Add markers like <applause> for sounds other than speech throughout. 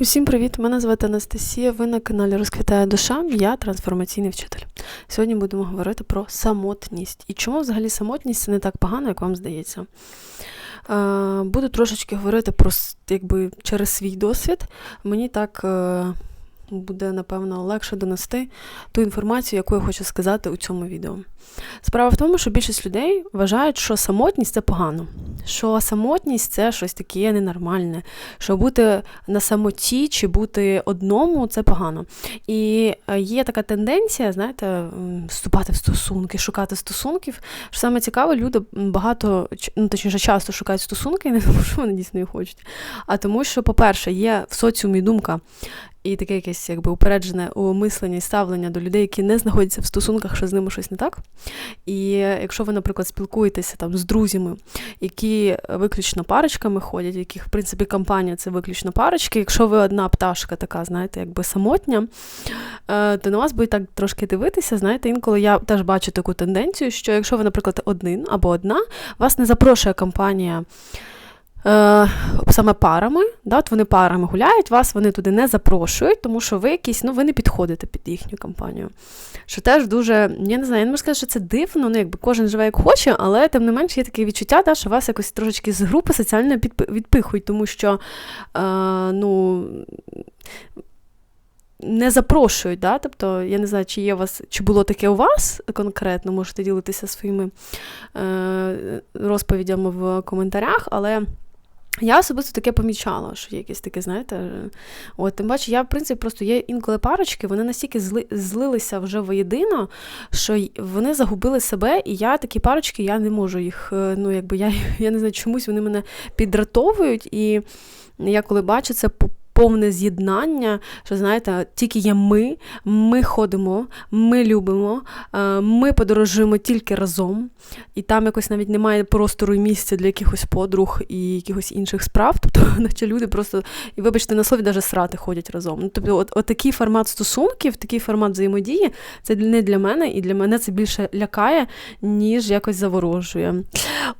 Усім привіт! Мене звати Анастасія. Ви на каналі Розквітає душа. Я трансформаційний вчитель. Сьогодні будемо говорити про самотність. І чому взагалі самотність це не так погано, як вам здається. Буду трошечки говорити про якби через свій досвід. Мені так е, буде, напевно, легше донести ту інформацію, яку я хочу сказати у цьому відео. Справа в тому, що більшість людей вважають, що самотність це погано, що самотність це щось таке ненормальне, що бути на самоті чи бути одному це погано. І е, є така тенденція, знаєте, вступати в стосунки, шукати стосунків. Що саме цікаве, люди багато, ну точніше, часто шукають стосунки, не <laughs> тому, що вони дійсно їх хочуть, а тому, що, по-перше, є в соціумі думка, і таке якесь якби упереджене мислення і ставлення до людей, які не знаходяться в стосунках, що з ними щось не так. І якщо ви, наприклад, спілкуєтеся там з друзями, які виключно парочками ходять, яких, в принципі, компанія це виключно парочки, якщо ви одна пташка, така, знаєте, якби самотня, е, то на вас будуть так трошки дивитися. Знаєте, інколи я теж бачу таку тенденцію, що якщо ви, наприклад, один або одна, вас не запрошує компанія е, саме парами, да, от вони парами гуляють, вас вони туди не запрошують, тому що ви якісь, ну, ви не підходите під їхню компанію. Що теж дуже, я не знаю, я не можу сказати, що це дивно, ну якби кожен живе як хоче, але тим не менш є таке відчуття, да, що вас якось трошечки з групи соціально відпихують, тому що, е, ну. Не запрошують, да? тобто, я не знаю, чи є у вас, чи було таке у вас конкретно, можете ділитися своїми е, розповідями в коментарях, але я особисто таке помічала, що є якесь таке, знаєте, от тим паче, я, в принципі, просто є інколи парочки, вони настільки зли, злилися вже воєдино, що вони загубили себе, і я такі парочки, я не можу їх, е, ну, якби я <laughs> я не знаю, чомусь вони мене підратовують, і я коли бачу це повне з'єднання, що знаєте, тільки є ми, ми ходимо, ми любимо, е, ми подорожуємо тільки разом, і там якось навіть немає простору і місця для якихось подруг і якихось інших справ. Тобто, <laughs> наче люди просто, і вибачте, на слові навіть срати ходять разом. Ну, Тобто, от, от такий формат стосунків, такий формат взаємодії, це не для мене, і для мене це більше лякає, ніж якось заворожує.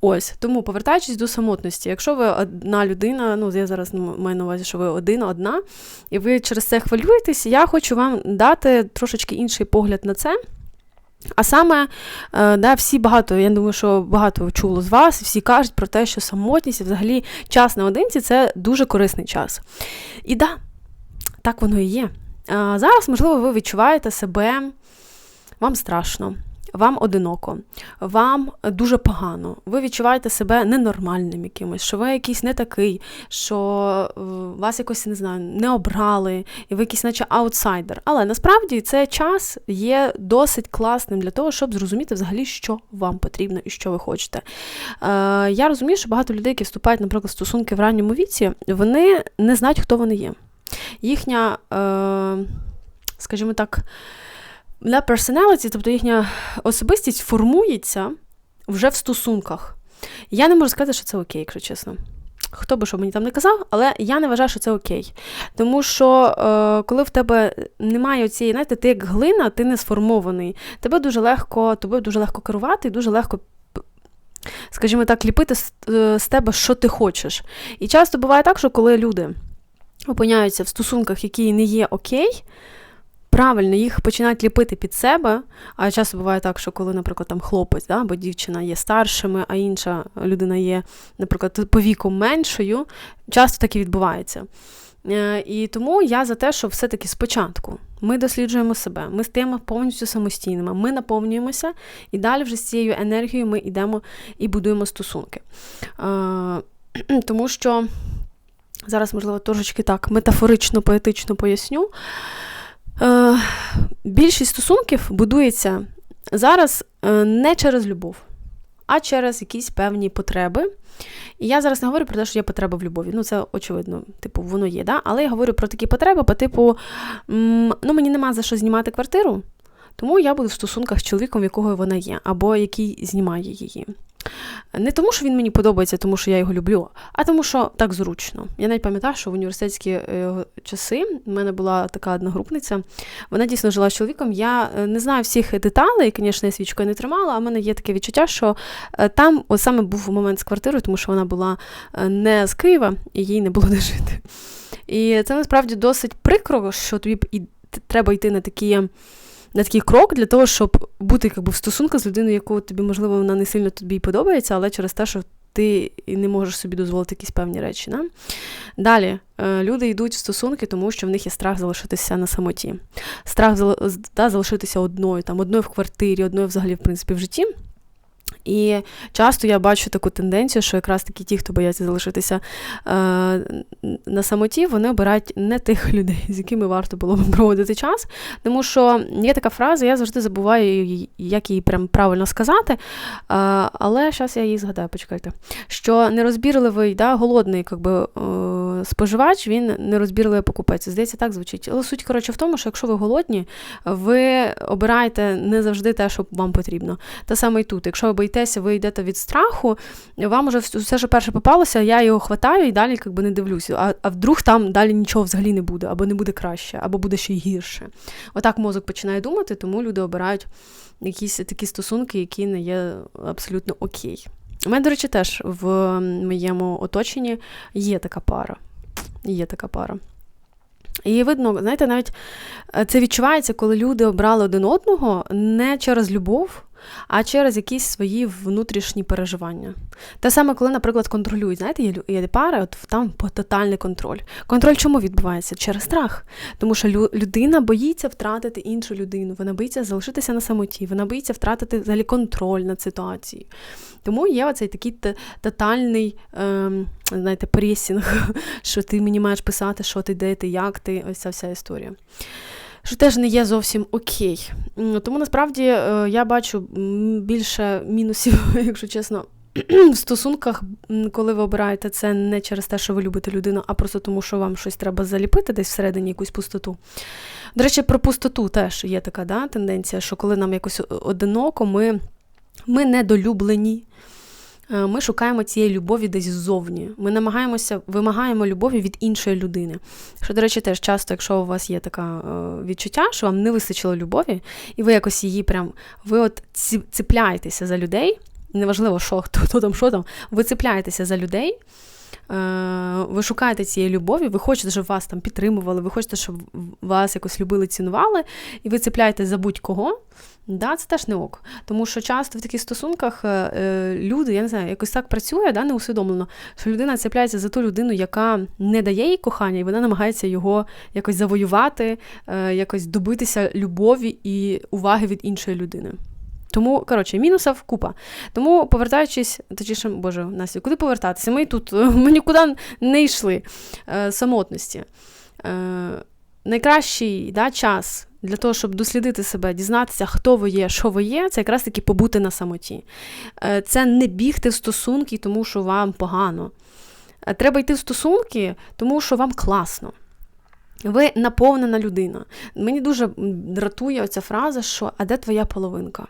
Ось, тому повертаючись до самотності, якщо ви одна людина, ну я зараз маю на увазі, що ви один одна, і ви через це хвилюєтесь, я хочу вам дати трошечки інший погляд на це. А саме, е, да, всі багато, я думаю, що багато чуло з вас, всі кажуть про те, що самотність і взагалі час наодинці це дуже корисний час. І да, так воно і є. Зараз, можливо, ви відчуваєте себе, вам страшно вам одиноко, вам дуже погано, ви відчуваєте себе ненормальним якимось, що ви якийсь не такий, що е, вас якось не знаю, не обрали, і ви якийсь, наче аутсайдер. Але насправді цей час є досить класним для того, щоб зрозуміти взагалі, що вам потрібно і що ви хочете. Е, Я розумію, що багато людей, які вступають, наприклад, в стосунки в ранньому віці, вони не знають, хто вони є. Їхня, е, скажімо так, для personality, тобто їхня особистість формується вже в стосунках. Я не можу сказати, що це окей, якщо чесно. Хто би що мені там не казав, але я не вважаю, що це окей. Тому що е, коли в тебе немає цієї, знаєте, ти як глина, ти не сформований. Тебе дуже легко, тобі дуже легко керувати і дуже легко, скажімо так, ліпити з, е, з тебе, що ти хочеш. І часто буває так, що коли люди опиняються в стосунках, які не є окей, правильно їх починають ліпити під себе. А часто буває так, що коли, наприклад, там хлопець да, або дівчина є старшими, а інша людина є, наприклад, по віку меншою, часто так і відбувається. Е, і тому я за те, що все-таки спочатку ми досліджуємо себе, ми стаємо повністю самостійними, ми наповнюємося, і далі вже з цією енергією ми йдемо і будуємо стосунки. Е, <clears throat> тому що зараз, можливо, трошечки так метафорично, поетично поясню. Е, більшість стосунків будується зараз е, не через любов, а через якісь певні потреби. І я зараз не говорю про те, що є потреба в любові. Ну, це очевидно, типу, воно є, да? але я говорю про такі потреби, по типу, ну, мені нема за що знімати квартиру, тому я буду в стосунках з чоловіком, якого вона є, або який знімає її. Не тому, що він мені подобається, тому що я його люблю, а тому, що так зручно. Я навіть пам'ятаю, що в університетські е, часи в мене була така одногрупниця, вона дійсно жила з чоловіком. Я е, не знаю всіх деталей, звісно, я свічкою не тримала, а в мене є таке відчуття, що е, там от саме був момент з квартирою, тому що вона була не з Києва і їй не було де жити. І це насправді досить прикро, що тобі треба йти на такі. На такий крок для того, щоб бути якби, в стосунках з людиною, яку тобі, можливо, вона не сильно тобі подобається, але через те, що ти не можеш собі дозволити якісь певні речі. Да? Далі е, люди йдуть в стосунки, тому що в них є страх залишитися на самоті, страх да, залишитися одною, там, одною в квартирі, одною взагалі, в принципі, в житті. І часто я бачу таку тенденцію, що якраз таки ті, хто бояться залишитися е, на самоті, вони обирають не тих <laughs> людей, з якими варто було б проводити час. Тому що є така фраза, я завжди забуваю, як її прям правильно сказати. Е, але зараз я її згадаю, почекайте. Що нерозбірливий, да, голодний якби, е, споживач, він нерозбірливий покупець. Здається, так звучить. Але суть, коротше, в тому, що якщо ви голодні, ви обираєте не завжди те, що вам потрібно. Те саме і тут. Якщо ви боїтеся, ви йдете від страху, вам уже все, що перше попалося, я його хватаю і далі якби, не дивлюся. А а вдруг там далі нічого взагалі не буде, або не буде краще, або буде ще й гірше. Отак мозок починає думати, тому люди обирають якісь такі стосунки, які не є абсолютно окей. У мене, до речі, теж в моєму оточенні є така пара. Є така пара. І видно, знаєте, навіть е, це відчувається, коли люди обрали один одного не через любов, а через якісь свої внутрішні переживання. Те саме, коли, наприклад, контролюють, знаєте, є, пари, от там тотальний контроль. Контроль чому відбувається? Через страх. Тому що людина боїться втратити іншу людину, вона боїться залишитися на самоті, вона боїться втратити взагалі контроль над ситуацією. Тому є оцей такий тотальний, ем, знаєте, пресінг, <laughs> що ти мені маєш писати, що ти, де ти, як ти, ось ця вся історія що теж не є зовсім окей. Тому насправді е, я бачу більше мінусів, <laughs> якщо чесно. <clears throat> В стосунках, коли ви обираєте це не через те, що ви любите людину, а просто тому, що вам щось треба заліпити десь всередині якусь пустоту. До речі, про пустоту теж є така да, тенденція, що коли нам якось одиноко, ми ми недолюблені, ми шукаємо цієї любові десь ззовні. Ми намагаємося, вимагаємо любові від іншої людини. Що, до речі, теж часто, якщо у вас є таке відчуття, що вам не вистачило любові, і ви якось її прям ви от ціпляєтеся за людей. Неважливо, що хто, хто там, що там, ви цепляєтеся за людей. Е, ви шукаєте цієї любові, ви хочете, щоб вас там підтримували, ви хочете, щоб вас якось любили, цінували, і ви цепляєте за будь-кого. Да, Це теж не ок. Тому що часто в таких стосунках е, е, люди, я не знаю, якось так працює, да, неусвідомлено, що людина цепляється за ту людину, яка не дає їй кохання, і вона намагається його якось завоювати, якось добитися любові і уваги від іншої людини. Тому, коротше, мінусів купа. Тому, повертаючись, точніше, Боже, Настя, куди повертатися? Ми тут <laughs> ми нікуди не йшли е, самотності. Е, Найкращий да, час для того, щоб дослідити себе, дізнатися, хто ви є, що ви є, це якраз таки побути на самоті. Е, Це не бігти в стосунки, тому що вам погано. Е, треба йти в стосунки, тому що вам класно. Ви наповнена людина. Мені дуже дратує оця фраза, що а де твоя половинка?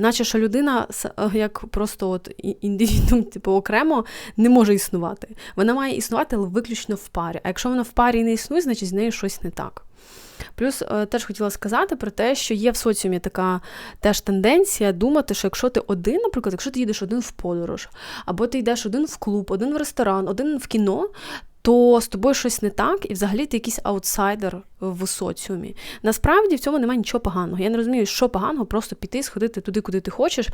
Наче що людина е, як просто от індивідум, <laughs> типу, окремо не може існувати. Вона має існувати виключно в парі. А якщо вона в парі не існує, значить з нею щось не так. Плюс е, теж хотіла сказати про те, що є в соціумі така теж тенденція думати, що якщо ти один, наприклад, якщо ти їдеш один в подорож, або ти йдеш один в клуб, один в ресторан, один в кіно, то з тобою щось не так, і взагалі ти якийсь аутсайдер в соціумі. Насправді в цьому немає нічого поганого. Я не розумію, що поганого, просто піти, сходити туди, куди ти хочеш.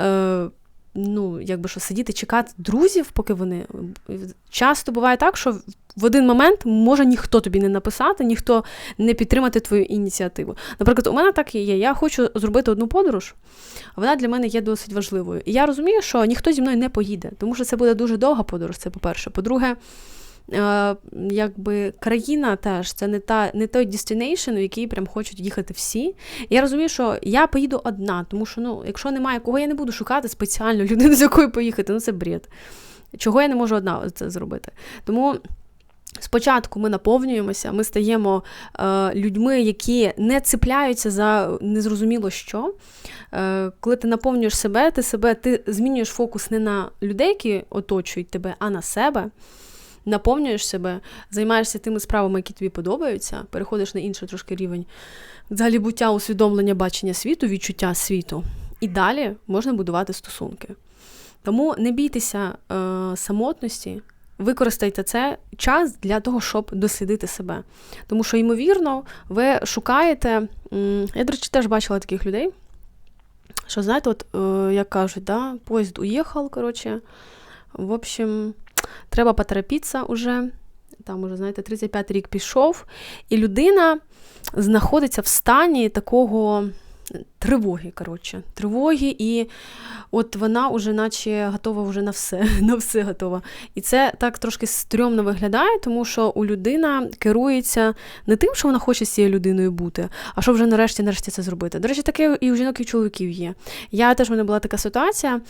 Е, Ну, якби що сидіти, чекати друзів, поки вони. Часто буває так, що в один момент може ніхто тобі не написати, ніхто не підтримати твою ініціативу. Наприклад, у мене так і є. Я хочу зробити одну подорож, вона для мене є досить важливою. І я розумію, що ніхто зі мною не поїде, тому що це буде дуже довга подорож, це по-перше. По-друге, якби країна теж це не та не той destination, в який прям хочуть їхати всі. Я розумію, що я поїду одна, тому що ну, якщо немає кого, я не буду шукати спеціально людину, <laughs> з якою поїхати. Ну це бред. Чого я не можу одна це зробити? Тому. Спочатку ми наповнюємося, ми стаємо е, людьми, які не цепляються за незрозуміло що. Е, Коли ти наповнюєш себе, ти себе, ти змінюєш фокус не на людей, які оточують тебе, а на себе наповнюєш себе, займаєшся тими справами, які тобі подобаються, переходиш на інший трошки рівень взагалі буття, усвідомлення бачення світу, відчуття світу. І далі можна будувати стосунки. Тому не бійтеся е, самотності, використайте це час для того, щоб дослідити себе. Тому що, ймовірно, ви шукаєте. Я, до речі, теж бачила таких людей. Що, знаєте, от, е, як кажуть, да, поїзд уїхав, коротше. В общем, треба поторопитися уже. Там уже, знаєте, 35 рік пішов, і людина знаходиться в стані такого тривоги, коротше, тривоги, і от вона вже наче готова вже на все, <laughs> на все готова. І це так трошки стрьомно виглядає, тому що у людина керується не тим, що вона хоче з цією людиною бути, а що вже нарешті нарешті це зробити. До речі, таке і у жінок, і у чоловіків є. Я теж в мене була така ситуація е,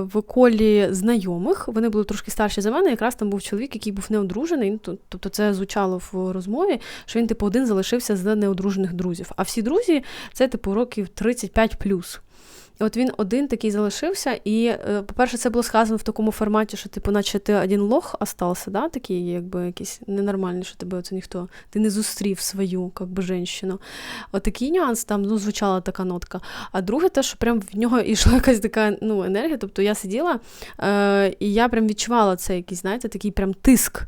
в колі знайомих, вони були трошки старші за мене. Якраз там був чоловік, який був неодружений. Тобто це звучало в розмові, що він, типу, один залишився з неодружених друзів. А всі друзі це, типу, років 35 плюс. І от він один такий залишився, і, е, по-перше, це було сказано в такому форматі, що, типу, наче ти один лох остався, да? такий, якби якийсь ненормальний, що тебе оце ніхто, ти не зустрів свою как би, женщину. От такий нюанс, там ну, звучала така нотка. А друге, те, що прям в нього <laughs> йшла якась така ну, енергія. Тобто я сиділа, е, і я прям відчувала це якийсь, знаєте, такий прям тиск,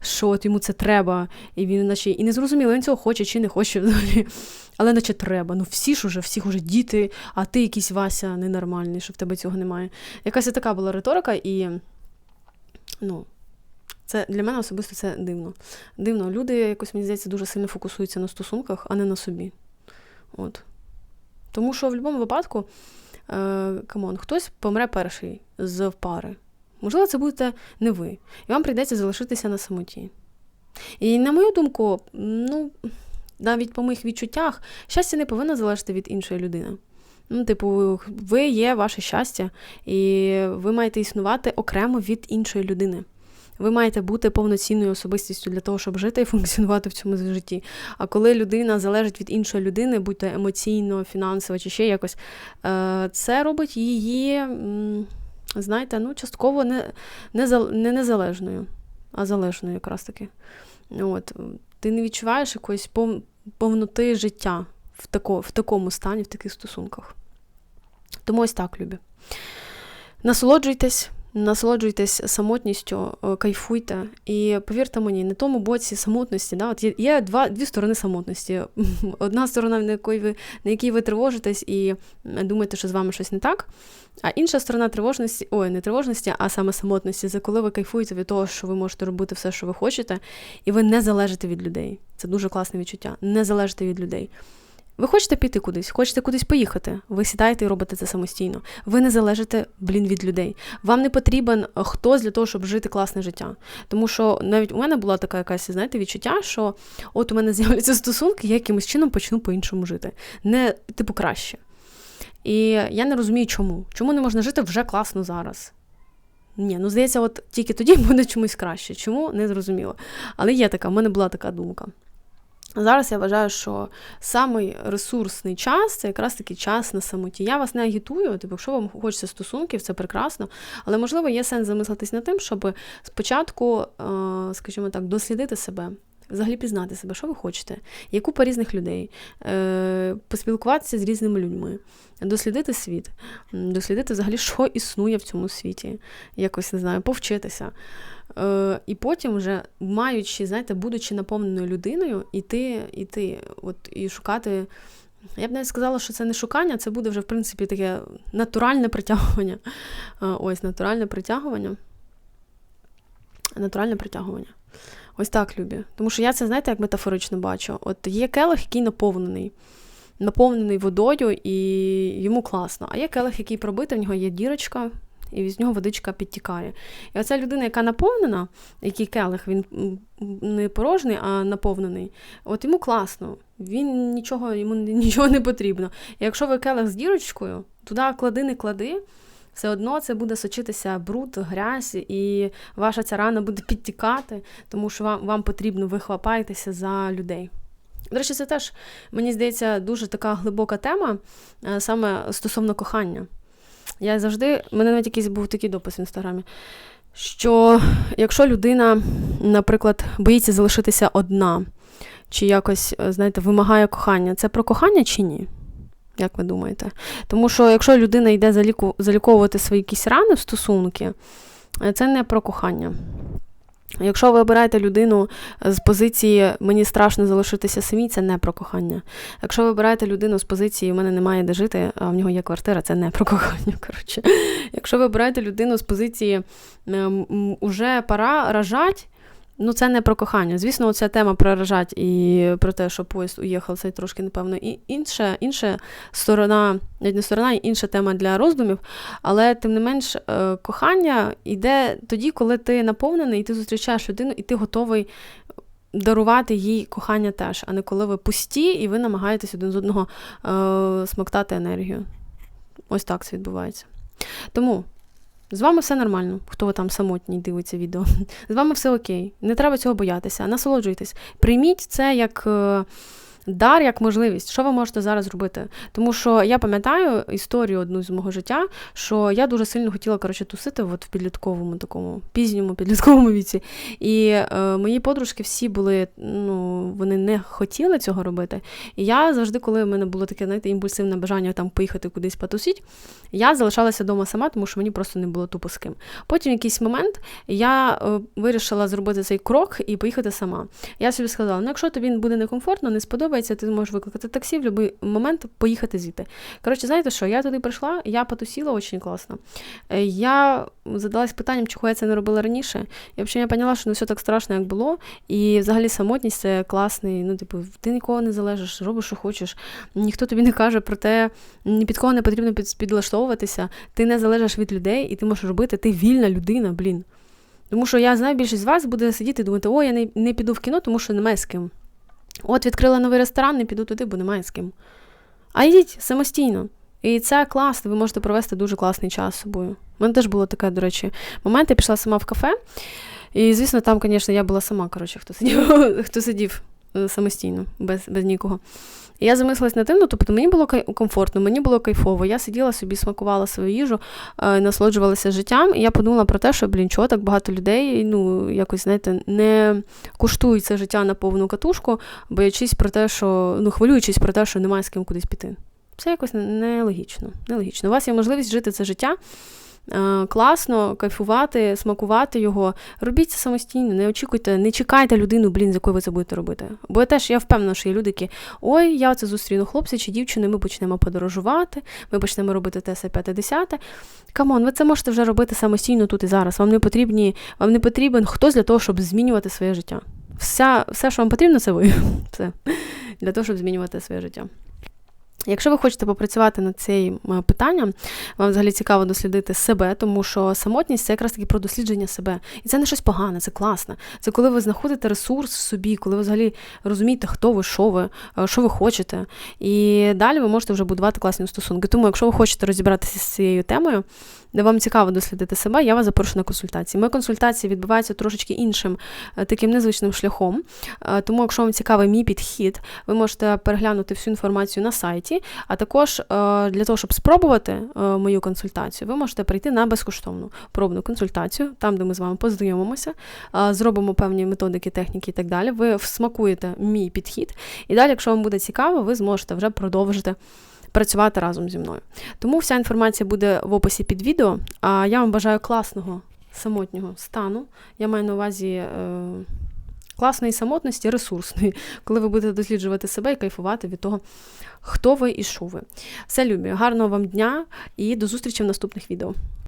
що от йому це треба, і він наче і не зрозуміло, він цього хоче чи не хоче. Але наче треба. Ну всі ж уже, всіх уже діти, а ти якийсь Вася ненормальний, що в тебе цього немає. Якась така була риторика, і ну, це для мене особисто це дивно. Дивно, люди якось, мені здається, дуже сильно фокусуються на стосунках, а не на собі. От. Тому що в будь-якому випадку, е, камон, хтось помре перший з пари. Можливо, це будете не ви. І вам прийдеться залишитися на самоті. І, на мою думку, ну навіть по моїх відчуттях, щастя не повинно залежати від іншої людини. Ну, Типу, ви є ваше щастя, і ви маєте існувати окремо від іншої людини. Ви маєте бути повноцінною особистістю для того, щоб жити і функціонувати в цьому житті. А коли людина залежить від іншої людини, будь то емоційно, фінансово чи ще якось, е, це робить її, знаєте, ну, частково не, не незалежною, а залежною якраз таки. От ти не відчуваєш якоїсь повноти життя в, тако... в такому стані, в таких стосунках. Тому ось так, любі. Насолоджуйтесь, насолоджуйтесь самотністю, е, кайфуйте. І повірте мені, на тому боці самотності, да, от є, є два, дві сторони самотності. <laughs> Одна сторона, на якій ви на якій ви тривожитесь і думаєте, що з вами щось не так. А інша сторона тривожності, ой, не тривожності, а саме самотності, це коли ви кайфуєте від того, що ви можете робити все, що ви хочете, і ви не залежите від людей. Це дуже класне відчуття. Не залежите від людей. Ви хочете піти кудись, хочете кудись поїхати. Ви сідаєте і робите це самостійно. Ви не залежите, блін, від людей. Вам не потрібен хтось для того, щоб жити класне життя. Тому що навіть у мене була така якась, знаєте, відчуття, що от у мене <laughs> з'являються стосунки, я якимось чином почну по-іншому жити. Не типу краще. І я не розумію, чому. Чому не можна жити вже класно зараз? Ні, ну здається, от тільки тоді <laughs> буде чомусь краще. Чому не зрозуміло. Але є така, в мене була така думка. Зараз я вважаю, що самий ресурсний час це якраз таки час на самоті. Я вас не агітую, типу, якщо вам хочеться стосунків, це прекрасно. Але, можливо, є сенс замислитись над тим, щоб спочатку, е, скажімо так, дослідити себе, взагалі пізнати себе, що ви хочете, є купа різних людей, е, поспілкуватися з різними людьми, дослідити світ, дослідити взагалі, що існує в цьому світі, якось не знаю, повчитися. Е, І потім, вже маючи, знаєте, будучи наповненою людиною, іти, іти, от, і шукати. Я б навіть сказала, що це не шукання, це буде вже, в принципі, таке натуральне притягування. Е, ось натуральне притягування. Натуральне притягування. Ось так, Любі. Тому що я це, знаєте, як метафорично бачу. От є келих, який наповнений, наповнений водою, і йому класно. А є келих, який пробитий, в нього є дірочка, і з нього водичка підтікає. І оця людина, яка наповнена, який келих, він не порожній, а наповнений, от йому класно, він нічого, йому <laughs> нічого не потрібно. І якщо ви келих з дірочкою, туди клади, не клади все одно це буде сочитися бруд, грязь, і ваша ця рана буде підтікати, тому що вам вам потрібно ви за людей. До речі, це теж, мені здається, дуже така глибока тема е, саме стосовно кохання. Я завжди, в мене навіть якийсь був такий допис в інстаграмі, що якщо людина, наприклад, боїться залишитися одна, чи якось, е, знаєте, вимагає кохання, це про кохання чи ні? Як ви думаєте? Тому що якщо людина йде заліку, заліковувати свої якісь рани в стосунки, е, це не про кохання. Якщо ви обираєте людину з позиції мені страшно залишитися самі, це не про кохання. Якщо ви обираєте людину з позиції у мене немає де жити, а в нього є квартира, це не про кохання. <laughs> Коротше. Якщо ви обираєте людину з позиції уже пора рожать, Ну, це не про кохання. Звісно, оця тема про рожать і про те, що поїзд уїхав, це трошки, напевно, і інша інша сторона, не сторона, інша тема для роздумів. Але, тим не менш, е, кохання йде тоді, коли ти наповнений, і ти зустрічаєш людину, і ти готовий дарувати їй кохання теж, а не коли ви пусті і ви намагаєтесь один з одного е, смоктати енергію. Ось так це відбувається. Тому. З вами все нормально, хто ви там самотній дивиться відео. <laughs> З вами все окей. Не треба цього боятися. Насолоджуйтесь. Прийміть це як. Дар як можливість, що ви можете зараз зробити. Тому що я пам'ятаю історію одну з мого життя, що я дуже сильно хотіла коротше, тусити от в підлітковому такому пізньому підлітковому віці. І е, мої подружки всі були, ну, вони не хотіли цього робити. І я завжди, коли в мене було таке, знаєте, імпульсивне бажання там поїхати кудись потусити, я залишалася вдома сама, тому що мені просто не було тупо з ким. Потім якийсь момент я е, вирішила зробити цей крок і поїхати сама. Я собі сказала: ну, якщо тобі буде некомфортно, не сподобається подобається, ти можеш викликати таксі в будь-який момент поїхати звідти. Коротше, знаєте що? Я туди прийшла, я потусіла дуже класно. Е, я задалась питанням, чого я це не робила раніше. І взагалі я поняла, що не все так страшно, як було. І взагалі самотність це класний. Ну, типу, ти нікого не залежиш, робиш, що хочеш. Ніхто тобі не каже про те, ні під кого не потрібно підлаштовуватися. Ти не залежиш від людей, і ти можеш робити, ти вільна людина, блін. Тому що я знаю, більшість з вас буде сидіти і думати, о, я не, не піду в кіно, тому що немає з ким. От відкрила новий ресторан, не піду туди, бо немає з ким. А йдіть самостійно. І це класно, ви можете провести дуже класний час з собою. У мене теж було таке, до речі, момент, я пішла сама в кафе. І, звісно, там, звісно, я була сама, коротше, хто сидів <laughs> хто сидів е, самостійно, без без нікого. І я замислилась над тим, ну, тобто мені було комфортно, мені було кайфово. Я сиділа собі, смакувала свою їжу, е, насолоджувалася життям. І я подумала про те, що, блін, чого так багато людей, ну, якось, знаєте, не куштують це життя на повну катушку, боячись про те, що, ну, хвилюючись про те, що немає з ким кудись піти. Це якось нелогічно. нелогічно. У вас є можливість жити це життя. Е, класно кайфувати, смакувати його. Робіть це самостійно, не очікуйте, не чекайте людину, блін, з якою ви це будете робити. Бо я теж я впевнена, що є люди, які ой, я це зустріну хлопця чи дівчини, ми почнемо подорожувати, ми почнемо робити те, все п'яте, десяте. Камон, ви це можете вже робити самостійно тут і зараз. Вам не потрібні, вам не потрібен хтось для того, щоб змінювати своє життя. Вся, Все, що вам потрібно, це ви. <laughs> Це для того, щоб змінювати своє життя. Якщо ви хочете попрацювати над цим е, питанням, вам взагалі цікаво дослідити себе, тому що самотність це якраз таки про дослідження себе. І це не щось погане, це класно. Це коли ви знаходите ресурс в собі, коли ви взагалі розумієте, хто ви, що ви, е, що ви хочете. І далі ви можете вже будувати класні стосунки. Тому, якщо ви хочете розібратися з цією темою, вам цікаво дослідити себе, я вас запрошую на консультації. Мої консультації відбуваються трошечки іншим е, таким незвичним шляхом. Е, тому, якщо вам цікавий мій підхід, ви можете переглянути всю інформацію на сайті, а також е, для того, щоб спробувати мою консультацію, ви можете прийти на безкоштовну пробну консультацію, там, де ми з вами познайомимося, зробимо певні методики, техніки і так далі. Ви всмакуєте мій підхід. І далі, якщо вам буде цікаво, ви зможете вже продовжити працювати разом зі мною. Тому вся інформація буде в описі під відео. А я вам бажаю класного самотнього стану. Я маю на увазі. Е Класної самотності, ресурсної, <laughs> коли ви будете досліджувати себе і кайфувати від того, хто ви і що ви. Все любі, гарного вам дня і до зустрічі в наступних відео.